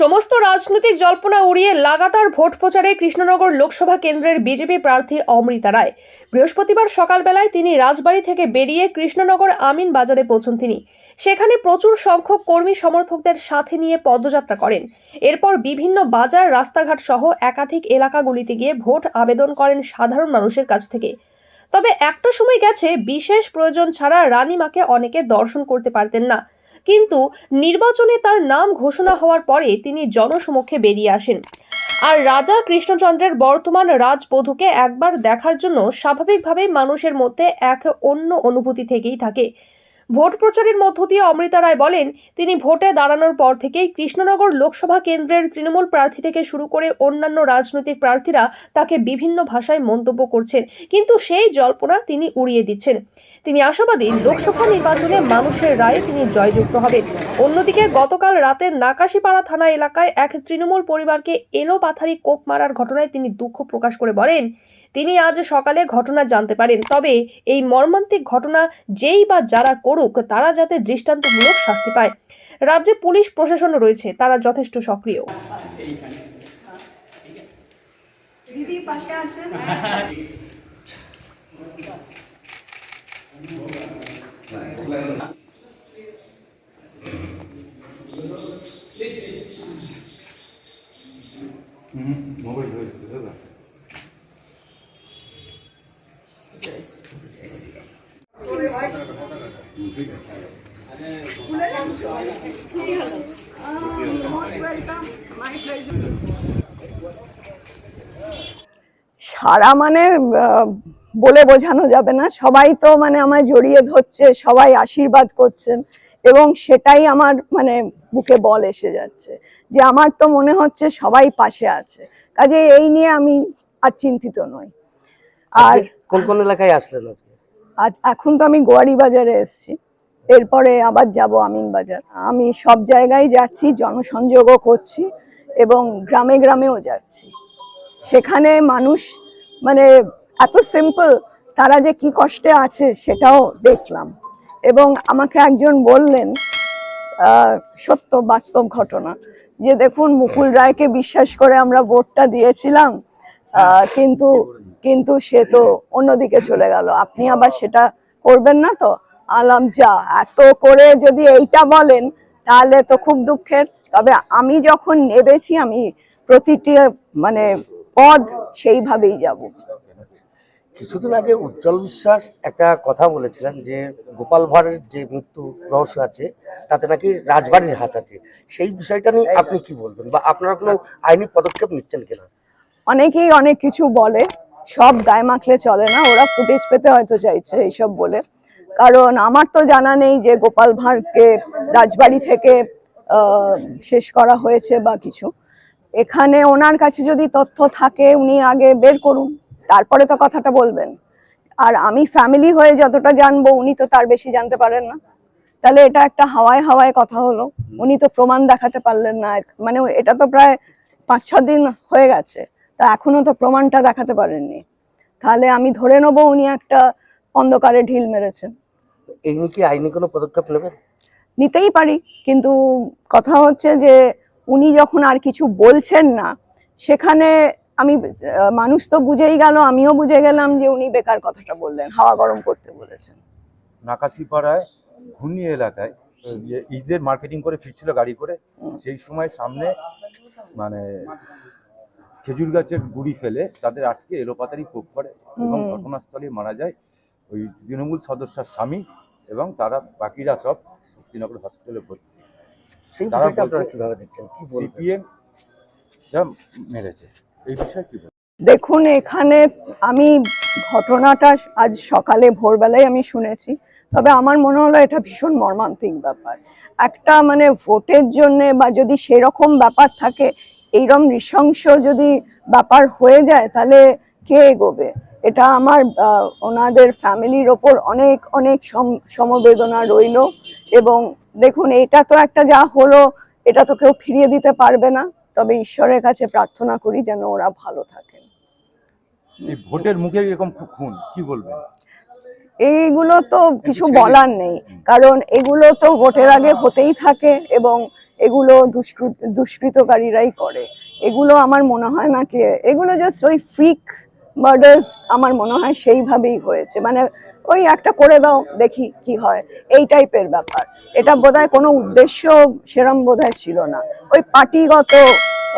সমস্ত রাজনৈতিক জল্পনা উড়িয়ে লাগাতার ভোট প্রচারে কৃষ্ণনগর লোকসভা কেন্দ্রের বিজেপি প্রার্থী অমৃতা রায়। বৃহস্পতিবার সকালবেলায় তিনি রাজবাড়ী থেকে বেরিয়ে কৃষ্ণনগর আমিন বাজারে পৌঁছন তিনি। সেখানে প্রচুর সংখ্যক কর্মী সমর্থকদের সাথে নিয়ে পদযাত্রা করেন। এরপর বিভিন্ন বাজার, রাস্তাঘাট সহ একাধিক এলাকাগুলিতে গিয়ে ভোট আবেদন করেন সাধারণ মানুষের কাছ থেকে। তবে একটা সময় গেছে, বিশেষ প্রয়োজন ছাড়া রানীমাকে অনেকে দর্শন করতে পারতেন না। কিন্তু নির্বাচনে তার নাম ঘোষণা হওয়ার পরে তিনি জনসমক্ষে বেরিয়ে আসেন। আর রাজা কৃষ্ণচন্দ্রের বর্তমান রাজবধূকে একবার দেখার জন্য স্বাভাবিকভাবেই মানুষের মধ্যে এক অন্য অনুভূতি থেকেই থাকে। ভোট প্রচারের মধ্য দিয়ে অমৃতা রায় বলেন, তিনি ভোটে দাঁড়ানোর পর থেকেই কৃষ্ণনগর লোকসভা কেন্দ্রের তৃণমূল প্রার্থী থেকে শুরু করে অন্যান্য রাজনৈতিক প্রার্থীরা তাকে বিভিন্ন ভাষায় মন্তব্য করছেন, কিন্তু সেই জল্পনা তিনি উড়িয়ে দিচ্ছেন। তিনি আশাবাদী, লোকসভা নির্বাচনে মানুষের রায়ে তিনি জয়যুক্ত হবেন। অন্যদিকে গতকাল রাতে নাকাশিপাড়া থানা এলাকায় এক তৃণমূল পরিবারকে এলো পাথারি কোপ মারার ঘটনায় তিনি দুঃখ প্রকাশ করে বলেন তিনি আজ সকালে ঘটনা জানতে পারেন। তবে এই মর্মান্তিক ঘটনা যেই বা যারা করুক তারা যাতে দৃষ্টান্তমূলক শাস্তি পায়। রাজ্যে পুলিশ প্রশাসন রয়েছে তারা যথেষ্ট সক্রিয়। দিদি পাশে আছে মোবাইল হয়েছে দাদা খুলে যাচ্ছ ঠিক আছে মোস্ট ওয়েলকাম মাই প্লেজার সারা মানে বলে বোঝানো যাবে না। সবাই তো মানে আমায় জড়িয়ে ধরছে, সবাই আশীর্বাদ করছেন এবং সেটাই আমার মানে বুকে বল এসে যাচ্ছে যে আমার তো মনে হচ্ছে সবাই পাশে আছে। কাজে এই নিয়ে আমি আর চিন্তিত নই। আর কোন কোন এলাকায় আসলেন আজকে? আজ এখন তো আমি গোয়ারি বাজারে এসেছি। এরপরে আবার যাব আমিন বাজার। আমি সব জায়গায় যাচ্ছি, জনসংযোগও করছি এবং গ্রামে গ্রামেও যাচ্ছি। সেখানে মানুষ মানে এত সিম্পল তারা যে কি কষ্টে আছে সেটাও দেখলাম। এবং আমাকে একজন বললেন সত্য বাস্তব ঘটনা, যে দেখুন মুকুল রায়কে বিশ্বাস করে আমরা ভোটটা দিয়েছিলাম কিন্তু কিন্তু সে তো অন্যদিকে চলে গেল। আপনি আবার সেটা করবেন না তো? আলাম যা এত করে যদি এইটা বলেন তাহলে তো খুব দুঃখের। তবে আমি যখন নেবেছি আমি প্রতিটি মানে পদ সেইভাবেই যাব। কিছুদিন আগে উজ্জ্বল বিশ্বাস একটা কথা বলেছিলেন যে গোপাল ভাঁড়ের যে মৃত্যু রহস্য আছে তাতে নাকি রাজবাড়ির হাত আছে। সেই বিষয়টা নিয়ে আপনি কি বলবেন? বা আপনারা কোনো আইনি পদক্ষেপ নিচ্ছেন কিনা? অনেকেই অনেক কিছু বলে সব গায়ে মাখলে চলে না, ওরা ফুটেজ পেতে হয়তো চাইছে এইসব বলে। কারণ আমার তো জানা নেই যে গোপাল ভাঁড়কে রাজবাড়ি থেকে শেষ করা হয়েছে বা কিছু। এখানে ওনার কাছে যদি তথ্য থাকে, উনি আগে বের করুন, তারপরে তো কথাটা বলবেন। আর আমি ফ্যামিলি হয়ে যতটা জানব, উনি তো তার বেশি জানতে পারেন না। তাহলে এটা একটা হাওয়ায় হাওয়ায় কথা হলো। উনি তো প্রমাণ দেখাতে পারলেন না। মানে এটা তো প্রায় পাঁচ ছ দিন হয়ে গেছে। তা এখনও তো প্রমাণটা দেখাতে পারেননি। তাহলে আমি ধরে নেব উনি একটা অন্ধকারে ঢিল মেরেছেন। এই নিয়ে কি আইনি কোনো পদক্ষেপ নেবেন? নিতেই পারি কিন্তু কথা হচ্ছে যে উনি যখন আর কিছু বলছেন না সেখানে আমি মানুষ তো বুঝেই গেল আমিও বুঝে গেলাম যে উনি বেকার কথাটা বললেন হাওয়া গরম করতে বলেছেন। নাকাশিপাড়ায় ঘূর্ণি এলাকায় ঈদের মার্কেটিং করে ফিরছিল গাড়ি করে সেই সময় সামনে মানে খেজুর গাছের গুড়ি ফেলে তাদের আটকে এলোপাতারি কোপ করে এবং ঘটনাস্থলে মারা যায় ওই তৃণমূল সদস্যার স্বামী এবং তারা বাকিরা সব শ্রীনগর হসপিটালে ভর্তি। তারা সিপিএম মেরেছে। এই বিষয়ে কি দেখুন এখানে আমি ঘটনাটা আজ সকালে ভোরবেলায় আমি শুনেছি তবে আমার মনে হলো এটা ভীষণ মর্মান্তিক ব্যাপার। একটা মানে ভোটের জন্য বা যদি সেরকম ব্যাপার থাকে এইরকম নৃশংস যদি ব্যাপার হয়ে যায় তাহলে কে এগোবে? এটা আমার ওনাদের ফ্যামিলির ওপর অনেক অনেক সম- সমবেদনা রইল। এবং দেখুন এটা তো একটা যা হলো এটা তো কেউ ফিরিয়ে দিতে পারবে না। তবে ঈশ্বরের কাছে প্রার্থনা করি যেন ওরা ভালো থাকেন। এই ভোটের মুখে এরকম খুন কি বলবেন? এইগুলো তো কিছু বলার নেই। কারণ এগুলো তো ভোটের আগে হতেই থাকে এবং এগুলো দুষ্কৃত, দুষ্কৃতকারীরাই করে। এগুলো আমার মনে হয় না কি, এগুলো জাস্ট ওই ফ্রিক মার্ডার্স আমার মনে হয় সেইভাবেই হয়েছে। মানে ওই একটা করে দাও, দেখি কি হয়। এই টাইপের ব্যাপার। এটা বোধহয় কোনো উদ্দেশ্য সেরম বোধহয় ছিল না। ওই পার্টিগত